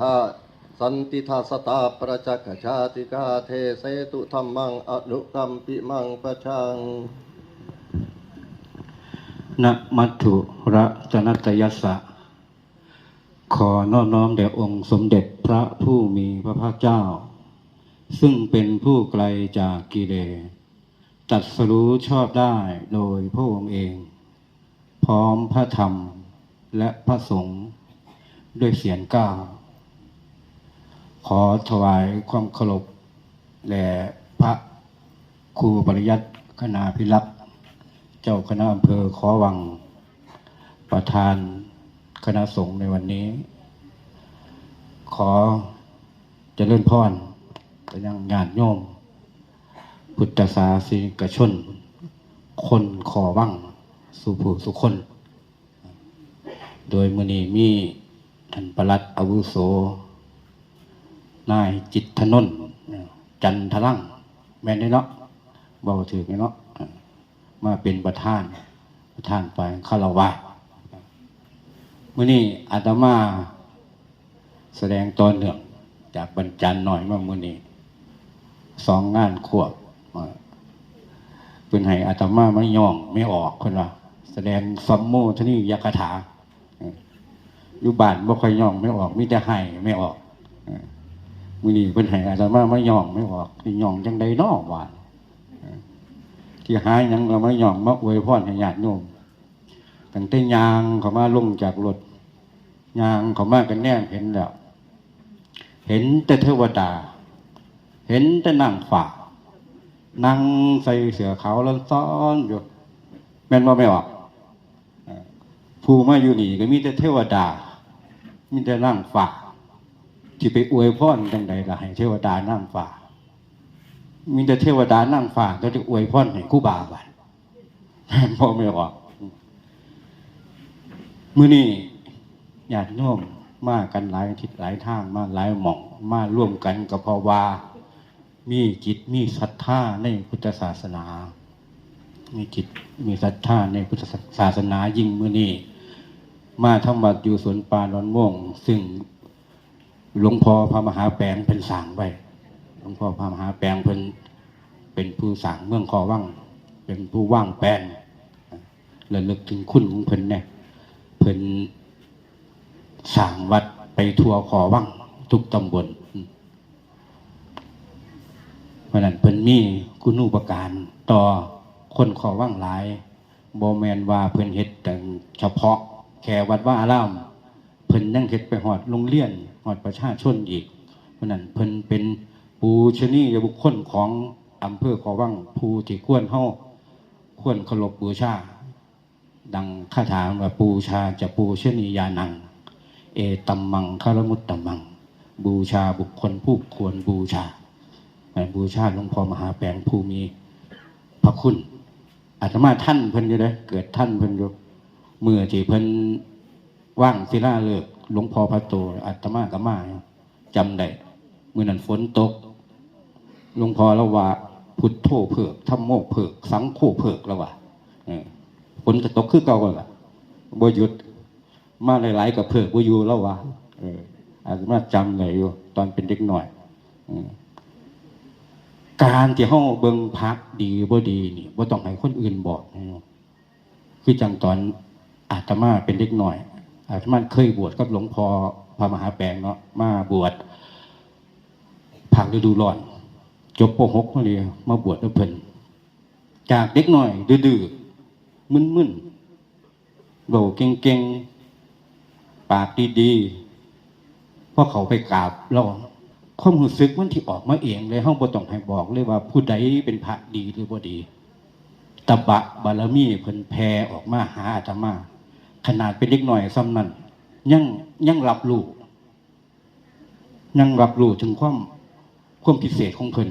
ทาสันติทาสตาประจักชาติกาเทเสตุธรรมังอนุกัมปิมังประชังนะมัตถุระจนัตยสะ ขอนอบน้อมแด่องค์สมเด็จพระผู้มีพระภาคเจ้า ซึ่งเป็นผู้ไกลจากกิเลสตัดสรู้ชอบได้โดยพระองค์เอง พร้อมพระธรรมและพระสงฆ์ด้วยเสียงก้าว ขอถวายความเคารพแด่พระครูปริยัติคณาพิรักษ์เจ้าคณะอำเภอขอวัง ประธานคณะสงฆ์ในวันนี้ ขอเจริญพรไปยังญาติโยม พุทธศาสนิกชน คนขอวังสุผูสุคน โดยมือนีมีท่านประหลัดอาวุโส นายจิตถนนท์จันทรังแม่นได้เนาะเบาถือไงเนาะมาเป็นประธาน ประธานไปคารวะมื่อนี้อาตมาแสดงตอนเนื่องจากบรรจันหน่อยเมื่อมื่อนี้สองงานขวบเป็นให้อาตมาไม่ย่องไม่ออกคนละแสดงซัมโมทนี่ยกถาอยู่บ้านบ่ค่อยย่องไม่ออกมิแต่ให้ไม่ออก มื่อนี้เป็นให้อาตมาไม่ย่องไม่ออกที่ย่องจังใดนอกว่าที่หายยังเราไม่ยอมมาอวยพรให้ญาติโยมตั้งแต่ยางเขามาลงจากรถยางเขามากันแน่เห็นแล้วเห็นแต่เทวดา เห็นแต่นางฝ่านั่งใส่เสื้อขาวแล้วซ้อนอยู่แม่นว่าไม่ออกผู้มาอยู่นี่ก็มีแต่เทวดา มีแต่นางฝ่า ที่ไปอวยพรจังใดล่ะให้เทวดานางฝ่ามีแต่เทวดานั่งฝ่าก็จะอวยพรให้คู่บาบันพ่อไม่ออกมื้อนี้ญาติโยมมากันหลายทิศหลายทางมาหลายหม่องมาร่วมกันก็เพราะว่ามีจิตมีศรัทธาในพุทธศาสนา มีจิตมีศรัทธาในพุทธศาสนายิ่งมื้อนี้มาทำวัดอยู่สวนปาลอนม่วงซึ่ง หลวงพ่อพระมหาแปลงเป็นสางไว้หลวงพ่อพระมหาแปลงเป็นเป็นผู้สังเมืองคอว่างเป็นผู้ว่างแปลนระลึกถึงคุณของเพิ่นเนี่ยเพิ่นสังวัดไปทัวคอว่างทุกตำบลเพราะนั้นเพิ่นมีคุณูปการต่อคนขอว่างหลายโบแมนว่าเพิ่นเฮ็ดแต่เฉพาะ แค่วัดว่าอารามเพิ่นยังเฮ็ดไปหอดโรงเรียน หอดประชาชนอีก เพราะนั้นเพิ่นเป็นปูชนียบุคคลของอำเภอขอวังผู้ที่ควรเฮาควรเคารพบูชา ดังคาถาว่าปูชาจะปูชนียานัง เอตัมมังคารมุตตัมมัง บูชาบุคคลผู้ควรบูชาบูชาหลวงพ่อมหาแปลงผู้มีพระคุณอาตมาท่านเพิ่นอยู่เด้อเกิดท่านเพิ่นอยู่เมื่อที่เพิ่นว่างศิลาเลิก หลวงพ่อพระโตอาตมาก็มาจำได้เมื่อนั้นฝนตกหลวงพ่อเราว่า พุทโธเผือกธรรมโมเผือกสังโฆเผือกล้วว่าฝนจะตกคือเก่ากันล่ะบ่หยุด มาหลาย ๆกับเผือกบ่อยู่ล้วว่าอาจจะมาจำได้อยู่ ตอนเป็นเด็กหน่อยอการที่เฮาเบิงพักดีบ่ดีนี่บ่ต้องให้คนอื่นบอกนะคือจังตอนอาตมาเป็นเด็กหน่อย อาตมาเคยบวชกับหลวงพ่อพระมหาแปลงเนาะมาบวชภาคฤดูร้อน จบป .6 มาเลยมาบวชกับเพิ่นจากเด็กหน่อยดื้อๆมึนๆเบาเก่งๆ ปากดีๆพอเขาไปกราบเราความรู้สึกมันที่ออกมาเองเลยเฮาบ่ต้องให้บอกเลยว่าผู้ใดเป็นพระดีหรือบ่ดีตบะบารมีเพิ่นแผ่ออกมาหาอาตมา ขนาดเป็นเด็กหน่อยซ้ำนั้นยังยังรับรู้ยังรับรู้ถึงความความพิเศษของเพิ่น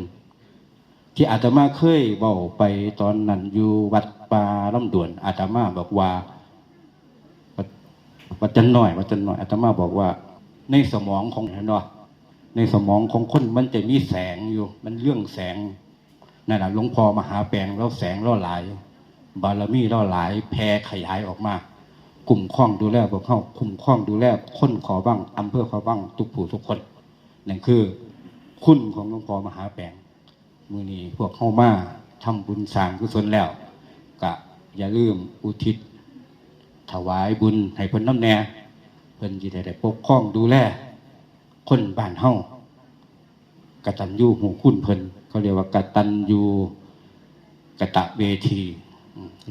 ที่อาตมาเคยเบาไปตอนนั้นอยู่วัดป่าลำด่วนอาตมาบอกว่าวัดจันน้อยวัดจันน้อยอาตมาบอกว่า ในสมองของเนาะในสมองของคนมันจะมีแสงอยู่ มันเรื่องแสงนั่นแหละหลวงพ่อมหาแปลงแล้วแสงแล้วหลาย บารมีแล้วหลายแผ่ขยายออกมา กลุ่มข้องดูแลพวกเขาคุ้มครองดูแลคนขอบ้างอำเภอขอบ้างทุกผู้ทุกคนนั่นคือคุณของหลวงพ่อมหาแปงมือนี้พวกเข้ามาทำบุญสร้างกุศลแล้วก็อย่าลืมอุทิศ ถวายบุญให้เพิ่นน้ำแน่เพิ่นสิได้ได้ปกครองดูแลคนบ้านเฮากตัญญูหูคุณเพิ่นเขาเรียกว่ากตัญญูกตะเวที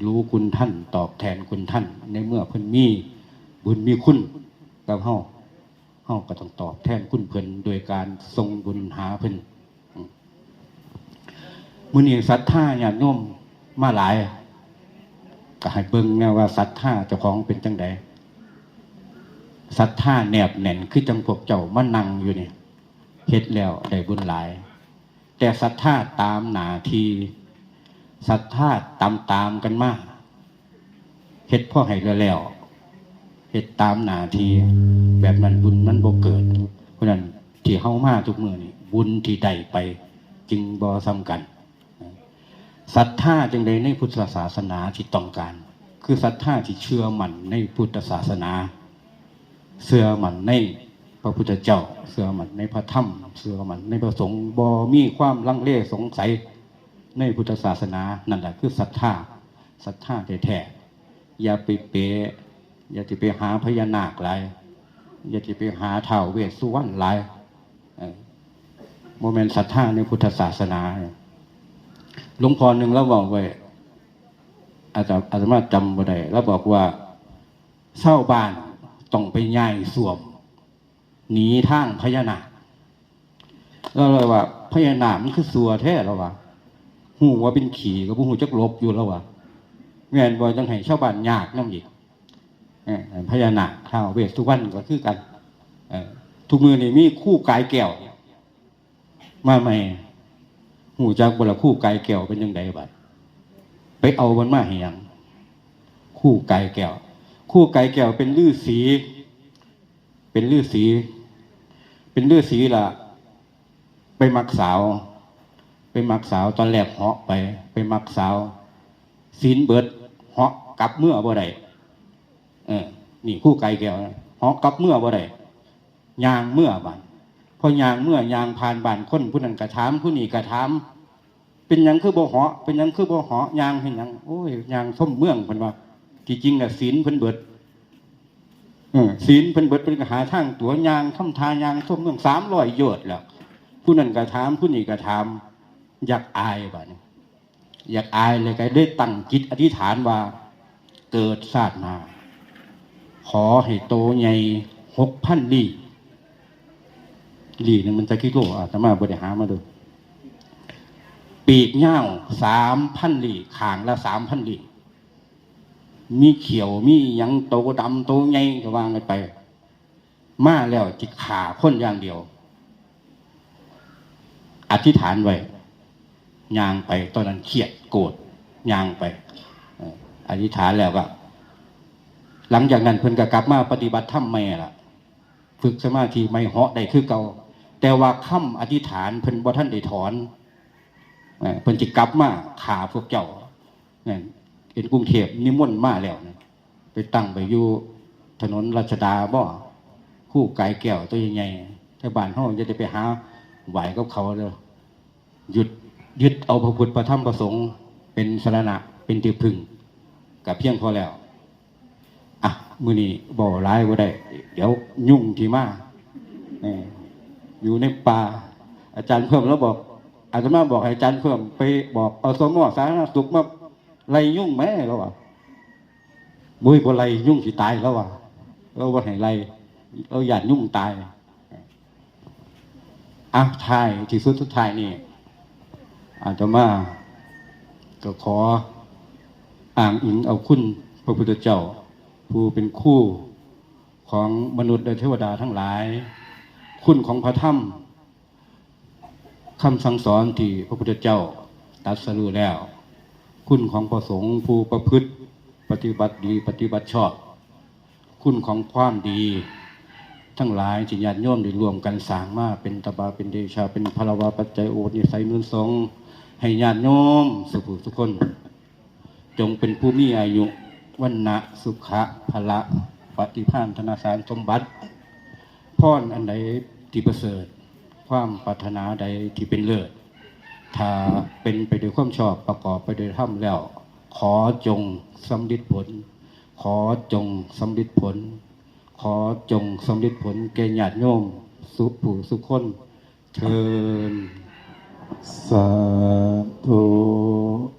รู้คุณท่าน ตอบแทนคุณท่าน ในเมื่อเพิ่นมีบุญมีคุณกับเฮาเฮาก็ต้องตอบแทนคุณเพิ่นโดยการทรงบุญหาเพิ่นอืมมื้อนี้ศรัทธาญาติโยมมาหลายก็ให้เบิ่งแนวว่าศรัทธาเจ้าของเป็นจังใดศรัทธาแนบแน่นคือจังพวกเจ้ามานั่งอยู่นี่เฮ็ดแล้วได้บุญหลาย แต่ศรัทธาตามหนาที ศรัทธาตามตามกันมากเฮ็ดพ่อให้แล้วเฮ็ดตามหนาที แบบนั้นบุญมันบ่เกิด เพราะนั้นที่เฮามาทุกมือนี่บุญที่ได้ไป จึงบ่ซ้ำกันศรัทธาจึงใดในพุทธศาสนาที่ต้องการ คือศรัทธาที่เชื่อมั่นในพุทธศาสนาเชื่อมั่นในพระพุทธเจ้าเชื่อมั่นในพระธรรมเชื่อมั่นในพระสงฆ์บ่มีความลังเลสงสัย ในพุทธศาสนานั่นแหละคือศรัทธาศรัทธาแท้ๆอย่าไปเปะอย่าจะไปหาพญานาคหลายอย่าจะไปหาเท้าเวสสุวรรณหลายโมเมนต์ศรัทธาในพุทธศาสนาหลวงพ่อหนึ่งเราบอกไว้อาจจะอาจจะมาจำบ่ได้เราบอกว่าเศร้าบ้านต้องไปย่ายสวมหนีทางพญานาคเราเลยว่าพญานาคมันคือสัวแท้แล้วว่า หูว่าเป็นขี่ก็บ่หูจักลบอยู่แล้วว่าแม่นบ่จังให้ชาวบ้านยากนำอีกพญานาคท้าวเวสสุวรรณก็คือกันทุกมือนี่มีคู่กายแก้วมาใหม่หูจากบละคู่ไก่แก้วเป็นยังไงบัดไปเอามันมาให้หยังคู่ไก่แก้ว คู่ไก่แก้วเป็นลือสี เป็นลือสี เป็นลือสีล่ะ ไปมักสาว มักสาวตอนแรกเหาะไป ไปมักสาวศีลเบิดเหาะกลับเมื่อบ่ได้เออ นี่คู่ไก่แก้วเหาะกลับเมื่อบ่ได้ยางเมื่อบัดพอยางเมื่อยางผ่านบานคนผู้นั้นกระถามผู้นี้กระถามเป็นยังคือบ่เหาะเป็นยังคือบ่เหาะยางเห็นยังโอ้ยยางส้มเมืองเพิ่นว่าที่จริงน่ะศีลเพิ่นเบิดศีลเพิ่นเบิดเป็นกหาทางตัวยางทำทายางส้มเมือง300โยชน์แล้วผู้นั้นกระถามผู้นี้กระถาม อยากอายบัดนี้อยากอายเลยก็ได้ตั้งจิตอธิษฐานว่า เกิดชาติมาขอให้โตใหญ่6,000ลี้ลีหนึงมันจะกี่โลอาตมาบริหารมาดู ปีกเง่าวสามพันลีขางละสามพันลีมีเขียวมียังโตดำโตใหญ่ก็วางกันไป มาแล้วจิตขาคนอย่างเดียว อธิษฐานไว้ ย่างไปตอนนั้นเครียดโกรธย่างไปอธิษฐานแล้วก็หลังจากนั้นเพิ่นก็กลับมาปฏิบัติธรรมไม่ละฝึกสมาธิไม่เหาะได้คือเก่าแต่ว่าคำอธิษฐานเพิ่นบ่ท่านได้ถอนเพิ่นจิกลับมาขาพวกเจ้าเนี่ยเห็นกรุงเทพนิมนต์มาแล้วนะไปตั้งไปอยู่ถนนรัชดาบ่คู่ไก่แก้วตัวใหญ่ๆถ้าบ้านเฮาจะได้ไปหาไหวกับเขาเด้อหยุด ยึดเอาพระพุทธพระธรรมพระสงฆ์เป็นสรณะเป็นที่พึ่งกับเพียงพอแล้ว อะ มือนี้บ่ร้ายว่าได้ เดี๋ยวยุ่งที่มาเอ่ออยู่ในป่า อาจารย์เพิ่มแล้วบอก อาจารย์มาบอกให้อาจารย์เพิ่มไปบอกเอาสมอสาธารณสุขมาไลยุ่งแม่แล้วว่ะบุ้ยบ่ไลยุ่งสิตายแล้วว่ะเราบ่ให้ไล่เราอยากยุ่งตายอะทายที่สุดทุดท้ายนี่ อาจจะมาก็ขออ้างอิงเอาคุณพระพุทธเจ้า ผู้เป็นคู่ของมนุษย์และเทวดาทั้งหลาย คุณของพระธรรมคำสั่งสอนที่พระพุทธเจ้าตรัสรู้แล้ว คุณของพระสงฆ์ผู้ประพฤติปฏิบัติดีปฏิบัติชอบ คุณของความดี ทั้งหลายจิญาติโยมได้รวมกันสางมาเป็นตบาเป็นเดชาเป็นพลวาปัจจัยโอนิสัยมือสง ให้ญาติโยมสุขทุกคน จงเป็นผู้มีอายุวันนะสุขะพละปฏิภาณธนาสารสมบัติพรอันใดที่ประเสริฐ ความปรารถนาใดที่เป็นเลิศถ้าเป็นไปด้วยความชอบประกอบไปด้วยธรรมแล้ว ขอจงสำลิดผล ขอจงสำลิดผล ขอจงสำลิดผลแก่ญาติโยม สุผู้สุคนเทิน 三、多。